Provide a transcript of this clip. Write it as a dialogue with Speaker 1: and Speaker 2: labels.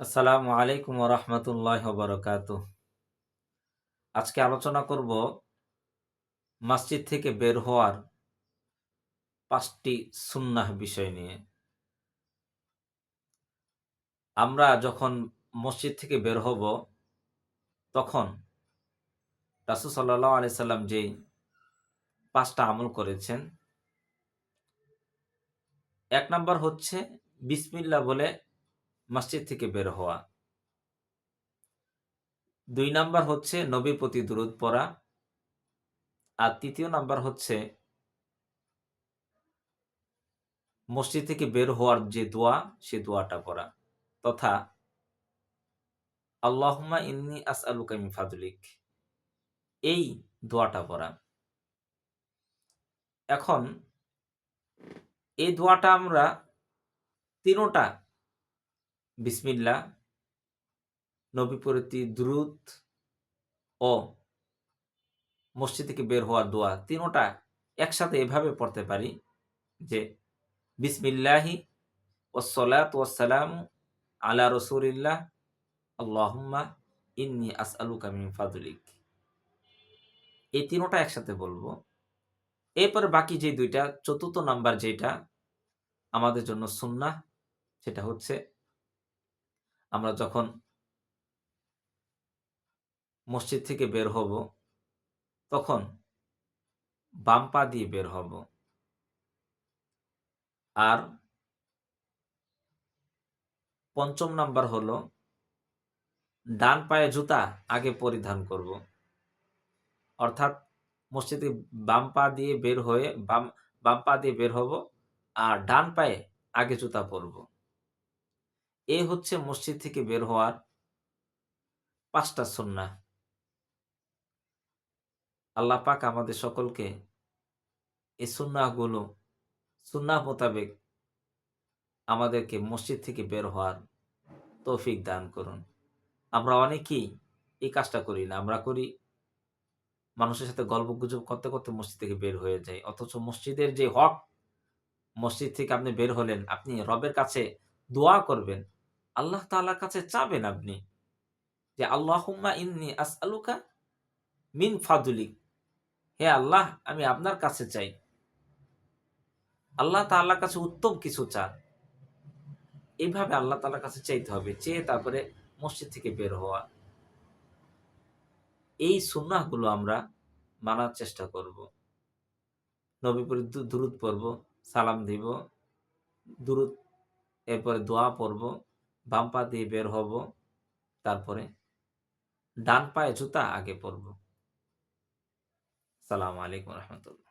Speaker 1: আসসালামু আলাইকুম রহমতুল্লাহ বরকাত আজকে আলোচনা করব মসজিদ থেকে বের হওয়ার পাঁচটি সুন্নাহ বিষয় নিয়ে। আমরা যখন মসজিদ থেকে বের হব, তখন রাসুল সাল্লাহ আলি সাল্লাম যেই পাঁচটা আমল করেছেন, এক নম্বর হচ্ছে বিসমিল্লা বলে মসজিদ থেকে বের হওয়া। দুই নাম্বার হচ্ছে নবী প্রতি দূরত পড়া। আর তৃতীয় নাম্বার হচ্ছে মসজিদ থেকে বের হওয়ার যে দোয়া, সে দোয়াটা পড়া। তথা আল্লাহমা ইন্নি আস আলুকামি ফাদুলিক। এই দোয়াটা পড়া। এখন, এই দোয়াটা আমরা তিনোটা বিসমিল্লা, নবী প্রতি দ্রুত ও মসজিদ থেকে বের হওয়ার দোয়া তিনোটা একসাথে এভাবে পড়তে পারি যে বিসমিল্লাহি ওসলাত ওসালাম আলা রসুলিল্লাহ, আল্লাহম্মা ইন্নি আস আলু কামিম ফাদুলিক। এই তিনোটা একসাথে বলব। এরপরে বাকি যে দুইটা, চতুর্থ নাম্বার যেটা আমাদের জন্য সুন্না সেটা হচ্ছে আমরা যখন মসজিদ থেকে বের হব, তখন বাম পা দিয়ে বের হব। আর পঞ্চম নাম্বার হলো, ডান পায়ে জুতা আগে পরিধান করব। অর্থাৎ মসজিদে বাম পা দিয়ে বের হয়ে, বাম বাম পা দিয়ে বের হব আর ডান পায়ে আগে জুতা পরবো। এ হচ্ছে মসজিদ থেকে বের হওয়ার পাঁচটা সন্না আল্লাহ পাক আমাদের সকলকে এই সুন্নাহগুলো, সুন্নাহ মোতাবেক আমাদেরকে মসজিদ থেকে বের হওয়ার তৌফিক দান করুন। আমরা অনেকেই এই কাজটা করি না। আমরা করি মানুষের সাথে গল্প গুজব করতে করতে মসজিদ থেকে বের হয়ে যায় অথচ মসজিদের যে হক, মসজিদ থেকে আপনি বের হলেন, আপনি রবের কাছে দোয়া করবেন আল্লাহ তালার কাছে চাবেন আপনি যে আল্লাহ ইন্নি আস আলুকা মিন ফাদুলি হে আল্লাহ, আমি আপনার কাছে চাই। আল্লাহ তাল্লার কাছে উত্তম কিছু চান। এইভাবে আল্লাহ তালার কাছে চাইতে হবে, চেয়ে তারপরে মসজিদ থেকে বের হওয়া। এই সুন্নাহগুলো আমরা মানার চেষ্টা করব। নবীপুরি দূরত পড়ব, সালাম দিব দূরত এরপরে দোয়া পড়ব বাম পা দিয়ে বের হব তারপরে ডান পায়ে জুতা আগে পরব। সালাম আলাইকুম রহমতুল্লাহ।